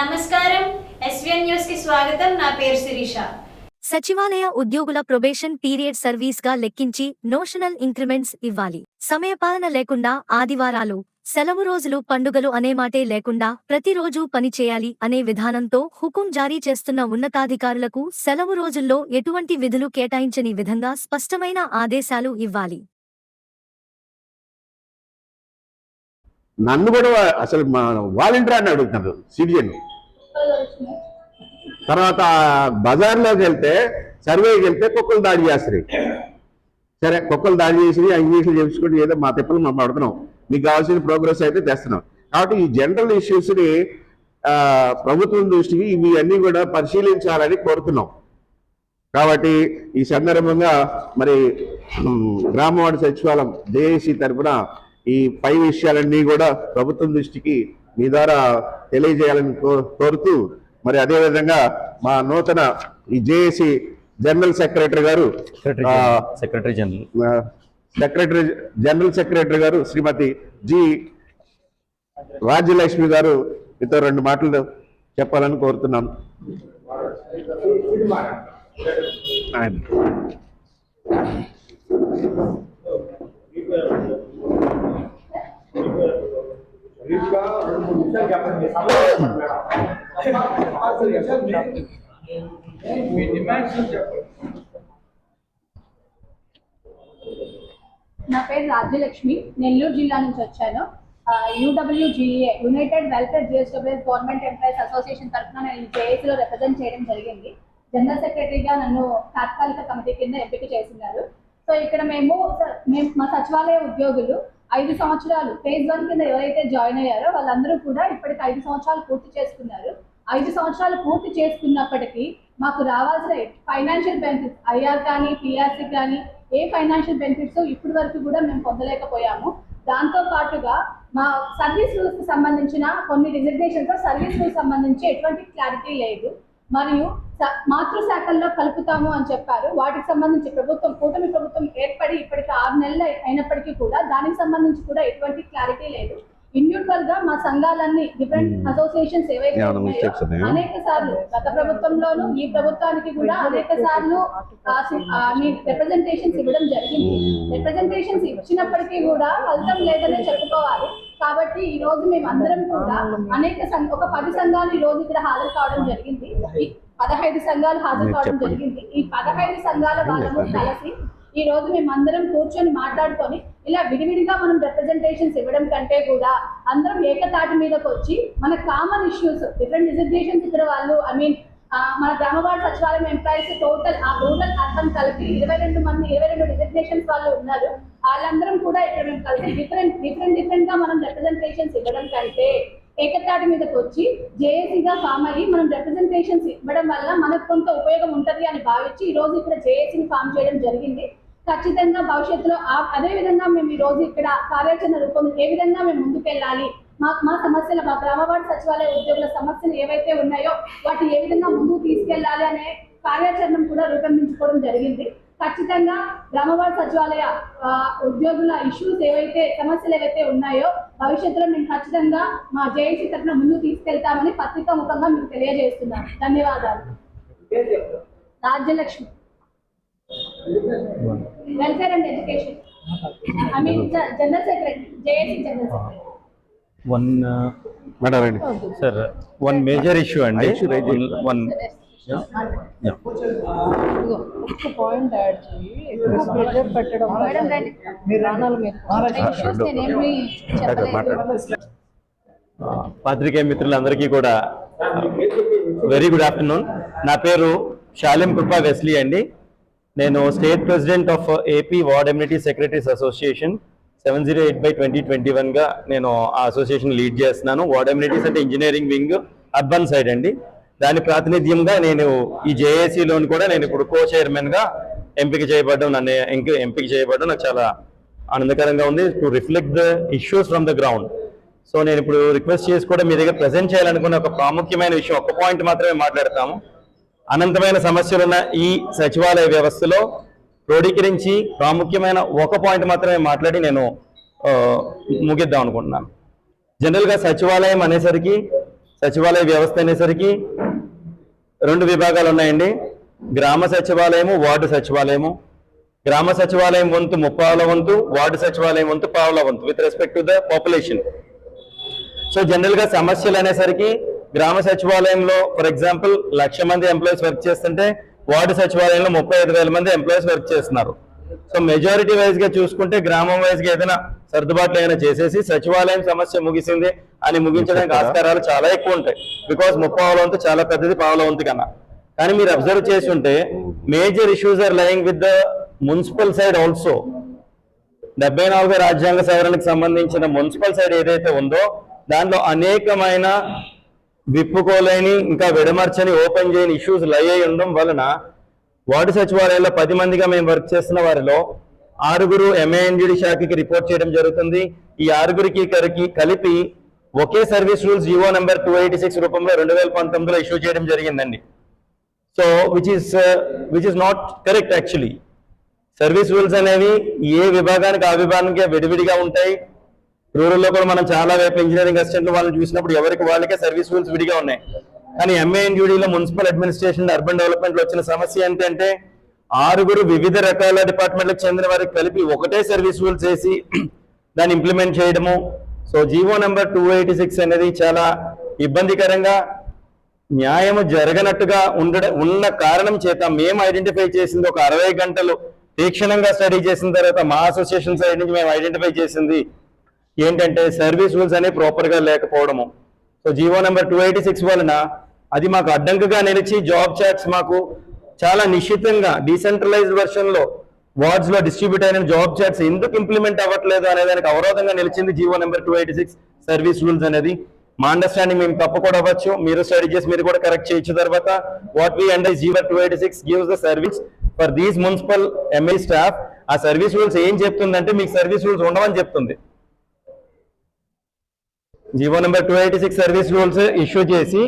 నమస్కారం. ఎస్విఎన్ న్యూస్కి స్వాగతం. నా పేరు శిరీష. సచివాలయ ఉద్యోగుల ప్రొబేషన్ పీరియడ్ సర్వీస్గా లెక్కించి నోషనల్ ఇంక్రిమెంట్స్ ఇవ్వాలి. సమయపాలన లేకుండా ఆదివారాలు సెలవు రోజులు పండుగలు అనే మాటే లేకుండా ప్రతిరోజు పనిచేయాలి అనే విధానంతో హుకుం జారీ చేస్తున్న ఉన్నతాధికారులకు సెలవు రోజుల్లో ఎటువంటి విధులు కేటాయించని విధంగా స్పష్టమైన ఆదేశాలు ఇవ్వాలి. నన్ను కూడా అసలు మా వాలంటీర్ అని అడుగుతున్నారు సిటిజన్ తర్వాత బజార్లోకి వెళ్తే సర్వేకి వెళ్తే కుక్కలు దాడి చేస్తారు సరే కుక్కలు దాడి చేసి ఇంగ్లీష్లో చెప్పుకుంటే ఏదో మా తిప్పలు మేము పడుతున్నాం. మీకు కావాల్సిన ప్రోగ్రెస్ అయితే తెస్తున్నాం. కాబట్టి ఈ జనరల్ ఇష్యూస్ని ప్రభుత్వం దృష్టికి ఇవి అన్నీ కూడా పరిశీలించాలని కోరుతున్నాం. కాబట్టి ఈ సందర్భంగా మరి గ్రామవాడ సచివాలయం జేఏసీ తరఫున ఈ పై విషయాలన్నీ కూడా ప్రభుత్వం దృష్టికి మీ ద్వారా తెలియజేయాలని కో- కోరుతూ మరి అదేవిధంగా మా నూతన ఈ జేఏసీ జనరల్ సెక్రటరీ గారు సెక్రటరీ జనరల్ సెక్రటరీ జనరల్. ఆ, సెక్రటరీ జనరల్ సెక్రటరీ గారు శ్రీమతి జి రాజ్యలక్ష్మి గారు మీతో రెండు మాటలు చెప్పాలని కోరుతున్నాం. ఆయన. నా పేరు రాజ్యలక్ష్మి. నెల్లూరు జిల్లా నుంచి వచ్చాను. UWGA united welfare GSWS government employees association తరఫున నేను జేఏసీలో రిప్రజెంట్ చేయడం జరిగింది. జనరల్ సెక్రటరీగా నన్ను తాత్కాలిక కమిటీ కింద ఎంపిక చేసినారు. సో ఇక్కడ మేము స- మేము మా సచివాలయ ఉద్యోగులు ఐదు సంవత్సరాలు. ఫేజ్ వన్ కింద ఎవరైతే జాయిన్ అయ్యారో వాళ్ళందరూ కూడా ఇప్పటికి ఐదు సంవత్సరాలు పూర్తి చేసుకున్నారు. ఐదు సంవత్సరాలు పూర్తి చేసుకున్నప్పటికీ మాకు రావాల్సిన ఫైనాన్షియల్ బెనిఫిట్స్ ఐఆర్ కానీ పిఆర్సీ కానీ ఏ ఫైనాన్షియల్ బెనిఫిట్స్ ఇప్పటి వరకు కూడా మేము పొందలేకపోయాము. దాంతో పాటుగా మా సర్వీస్ రూల్స్ సంబంధించిన కొన్ని రిజర్వేషన్స్ సర్వీస్ రూల్స్ సంబంధించి ఎటువంటి క్లారిటీ లేదు. మరియు మాతృశాఖల్లో కలుపుతాము అని చెప్పారు. వాటికి సంబంధించి ప్రభుత్వం కూటమి ప్రభుత్వం ఏర్పడి ఇప్పటికి ఆరు నెలలు అయి- అయినప్పటికీ కూడా దానికి సంబంధించి కూడా ఎటువంటి క్లారిటీ లేదు. ఇండివిజువల్గా మా సంఘాలన్నీ డిఫరెంట్. అసోసియేషన్స్ ఏవైతే? అనేక సార్లు గత ప్రభుత్వంలోను ఈ ప్రభుత్వానికి కూడా అనేక సార్లు రిప్రజెంటేషన్స్ ఇవ్వడం జరిగింది. రిప్రజెంటేషన్స్ ఇచ్చినప్పటికీ కూడా ఫలితం లేదనే చెప్పుకోవాలి. కాబట్టి ఈ రోజు మేము అందరం కూడా అనేక సంఘ- ఒక పది సంఘాలు ఈ రోజు ఇక్కడ హాజరు కావడం జరిగింది. పదహైదు సంఘాలు హాజరు కావడం. జరిగింది. ఈ పదహైదు సంఘాల వాళ్ళము కలిసి ఈ రోజు మేము అందరం కూర్చొని మాట్లాడుకొని ఇలా విడివిడిగా మనం రిప్రజెంటేషన్స్ ఇవ్వడం కంటే కూడా అందరం ఏకతాటి మీదకి వచ్చి మన కామన్ ఇష్యూస్ డిఫరెంట్ డిజిగ్నేషన్స్ ఇక్కడ వాళ్ళు ఐ మీన్ మన గ్రామవాడ సచివాలయం ఎంప్లాయీస్ టోటల్ ఆ రూరల్ అర్థం కలిపి ఇరవై రెండు మంది ఇరవై రెండు డిజిగ్నేషన్స్ వాళ్ళు ఉన్నారు. వాళ్ళందరం కూడా ఇక్కడ మేము కలిసి డిఫరెంట్ డిఫరెంట్ డిఫరెంట్గా మనం రిప్రజెంటేషన్స్ ఇవ్వడం కంటే ఏకతాటి మీదకి వచ్చి జేఏసీగా ఫామ్ అయ్యి మనం రిప్రజెంటేషన్స్ ఇవ్వడం వల్ల మనకు కొంత ఉపయోగం ఉంటది అని భావించి ఈ రోజు ఇక్కడ జేఏసీని ఫామ్ చేయడం జరిగింది. ఖచ్చితంగా భవిష్యత్తులో అదే విధంగా మేము ఈ రోజు ఇక్కడ కార్యాచరణ రూపొంది ఏ విధంగా మేము ముందుకెళ్ళాలి? మా మా సమస్యలు మా గ్రామవాడ సచివాలయ ఉద్యోగుల సమస్యలు ఏవైతే ఉన్నాయో వాటి ఏ విధంగా ముందుకు తీసుకెళ్ళాలి అనే కార్యాచరణ కూడా రూపొందించుకోవడం జరిగింది. ఖచ్చితంగా గ్రామవాడ సచివాలయ ఆ, ఉద్యోగుల ఇష్యూస్ ఏవైతే సమస్యలు ఏవైతే ఉన్నాయో భవిష్యత్తులో మేము ఖచ్చితంగా మా జేఏసీ తరఫున ముందుకు తీసుకెళ్తామని పత్రికా ముఖంగా మీకు తెలియజేస్తున్నాను ధన్యవాదాలు. Rajyalakshmi. Welfare and education I mean general secretary JAC general secretary one madam sir one major issue అండి. వన్ ఒక్క పాయింట్ యాడ్ చేయి ఎక్కువ ప్రెషర్ పెట్టడం మాట్లాడండి. పాత్రికేయ మిత్రులందరికీ కూడా వెరీ గుడ్ ఆఫ్టర్నూన్ నా పేరు షాలిం కృపా వెస్లీ అండి. నేను state president of AP ward amenity secretaries association seven zero eight by twenty twenty వన్గా నేను ఆ అసోసియేషన్ లీడ్ చేస్తున్నాను. వార్డ్ ఎమ్యూనిటీస్ అంటే ఇంజనీరింగ్ వింగ్ అర్బన్ సైడ్ అండి. దాని ప్రాతినిధ్యంగా నేను ఈ జేఏసీలోని కూడా నేను ఇప్పుడు కో చైర్మన్గా ఎంపిక చేయబడ్డం నన్ను ఇంకా ఎంపిక చేయబడ్డం నాకు చాలా ఆనందకరంగా ఉంది. To reflect the issues from the ground. So నేను ఇప్పుడు రిక్వెస్ట్ చేసి కూడా మీ దగ్గర ప్రజెంట్ చేయాలనుకున్న ఒక ప్రాముఖ్యమైన విషయం ఒక పాయింట్ మాత్రమే మాట్లాడతాము. అనంతమైన సమస్యలున్న ఈ సచివాలయ వ్యవస్థలో క్రోడీకరించి ప్రాముఖ్యమైన ఒక పాయింట్ మాత్రమే మాట్లాడి నేను ముగిద్దాం అనుకుంటున్నాను జనరల్గా సచివాలయం అనేసరికి సచివాలయ వ్యవస్థ అనేసరికి రెండు విభాగాలు ఉన్నాయండి. గ్రామ సచివాలయము వార్డు సచివాలయము. గ్రామ సచివాలయం వంతు ముప్పావుల వంతు వార్డు సచివాలయం వంతు పావుల వంతు with respect to the population so జనరల్గా సమస్యలు అనేసరికి గ్రామ సచివాలయంలో ఫర్ ఎగ్జాంపుల్ లక్ష మంది ఎంప్లాయీస్ వర్క్ చేస్తుంటే వార్డు సచివాలయంలో ముప్పై ఐదు వేల మంది ఎంప్లాయీస్ వర్క్ చేస్తున్నారు. సో మెజారిటీ వైజ్గా చూసుకుంటే గ్రామం వైజ్గా ఏదైనా సర్దుబాట్లు ఏమైనా చేసేసి సచివాలయం సమస్య ముగిసింది అని ముగించడానికి ఆస్కారాలు చాలా ఎక్కువ ఉంటాయి. బికాస్ ముప్పావుల వంతు చాలా పెద్దది పావుల వంతు కన్నా. కానీ మీరు అబ్జర్వ్ చేసి ఉంటే major issues are lying with the municipal side also డెబ్బై నాలుగు రాజ్యాంగ సవరణకు సంబంధించిన మున్సిపల్ సైడ్ ఏదైతే ఉందో దాంట్లో అనేకమైన విప్పుకోలేని ఇంకా విడమర్చని ఓపెన్ చేయని ఇష్యూస్ లై అయి ఉండడం వలన వార్డు సచివాలయంలో పది మందిగా మేము వర్క్ చేస్తున్న వారిలో ఆరుగురు ఎంఏఎన్జిడి శాఖకి రిపోర్ట్ చేయడం జరుగుతుంది. ఈ ఆరుగురికి కరికి కలిపి ఒకే service rules GO number two eighty six రూపంలో రెండు వేల పంతొమ్మిదిలో ఇష్యూ చేయడం జరిగిందండి. So which is which is not correct actually service rules అనేవి ఏ విభాగానికి ఆ విభాగానికి విడివిడిగా ఉంటాయి. రూరల్లో కూడా మనం చాలా వైపు ఇంజనీరింగ్ అసిస్టెంట్ వాళ్ళని చూసినప్పుడు ఎవరికి వాళ్ళకే సర్వీస్ రూల్స్ విడిగా ఉన్నాయి. కానీ ఎంఏఎన్యూడీలో మున్సిపల్ అడ్మినిస్ట్రేషన్ అర్బన్ డెవలప్మెంట్లో వచ్చిన సమస్య ఏంటంటే ఆరుగురు వివిధ రకాల డిపార్ట్మెంట్లకు చెందిన వారికి కలిపి ఒకటే సర్వీస్ రూల్ చేసి దాన్ని ఇంప్లిమెంట్ చేయడము. So GO number two eighty six అనేది చాలా ఇబ్బందికరంగా న్యాయము జరగనట్టుగా ఉండడం ఉన్న కారణం చేత మేము ఐడెంటిఫై చేసింది ఒక అరవై గంటలు తీక్షణంగా స్టడీ చేసిన తర్వాత మా అసోసియేషన్ సైడ్ నుంచి మేము ఐడెంటిఫై చేసింది ఏంటంటే సర్వీస్ రూల్స్ అనేవి ప్రాపర్గా లేకపోవడము. So GO number two eighty six వలన అది మాకు అడ్డంకుగా నిలిచి జాబ్ చాట్స్ మాకు చాలా నిశ్చితంగా డీసెంట్రలైజ్డ్ వర్షన్లో వార్డ్స్లో డిస్ట్రిబ్యూట్ అయిన జాబ్ చాట్స్ ఎందుకు ఇంప్లిమెంట్ అవ్వట్లేదు అనే దానికి అవరోధంగా నిలిచింది GO number two eighty six service rules అనేది. మా అండర్స్టాండింగ్ మేము తప్పు కూడా అవ్వచ్చు. మీరు స్టడీ చేసి మీరు కూడా కరెక్ట్ చేయొచ్చు. తర్వాత what we under GO two eighty six gives the service for these municipal MA staff ఆ సర్వీస్ రూల్స్ ఏం చెప్తుందంటే మీకు సర్వీస్ రూల్స్ ఉండవని చెప్తుంది. GO number two eighty six service rules issue చేసి